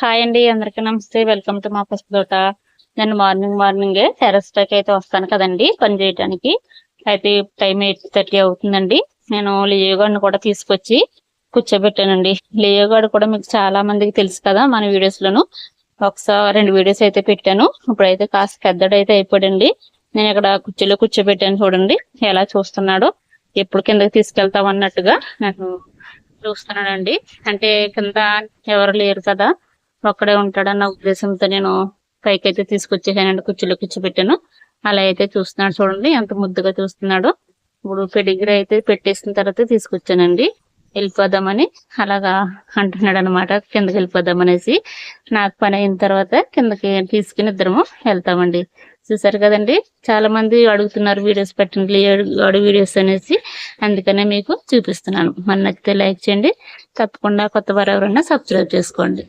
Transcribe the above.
Hi అండి అందరికీ నమస్తే. వెల్కమ్ టు మా ఫస్ట్ తోట. నేను మార్నింగ్ మార్నింగే టెరస్ పైకి అయితే వస్తాను కదండి పని చేయడానికి అయితే టైం ఎయిట్ థర్టీ అవుతుందండి. నేను లియోగాడిని కూడా తీసుకొచ్చి కూర్చోబెట్టానండి. లియోగాడు కూడా మీకు చాలా మందికి తెలుసు కదా మన వీడియోస్ లోను. ఒకసారి రెండు వీడియోస్ అయితే పెట్టాను. ఇప్పుడైతే కాస్త పెద్దడైతే అయిపోయాడండి నేను ఇక్కడ కుర్చీలో కూర్చోబెట్టాను చూడండి ఎలా చూస్తున్నాడో. ఎప్పుడు కిందకి తీసుకెళ్తాం అన్నట్టుగా నాకు చూస్తున్నాడండి. అంటే కింద ఎవరు లేరు కదా ఒక్కడే ఉంటాడన్న ఉద్దేశంతో నేను పైకి అయితే తీసుకొచ్చేసానండి కుర్చీలో కూర్చోబెట్టాను. అలా అయితే చూస్తున్నాడు చూడండి ఎంత ముద్దుగా చూస్తున్నాడు. ఇప్పుడు పెడిగ్రీ అయితే పెట్టేసిన తర్వాత తీసుకొచ్చానండి. వెళ్ళిపోదామని అలాగా అంటున్నాడు అనమాట కిందకి వెళ్ళిపోదాం అనేసి నాకు పని అయిన తర్వాత కిందకి తీసుకుని ఇద్దరము వెళ్తామండి. చూసారు కదండి చాలా మంది అడుగుతున్నారు వీడియోస్ పెట్టండి అడుగు వీడియోస్ అనేసి. అందుకనే మీకు చూపిస్తున్నాను. మన నచ్చితే లైక్ చేయండి తప్పకుండా కొత్త వారు ఎవరైనా సబ్స్క్రైబ్ చేసుకోండి.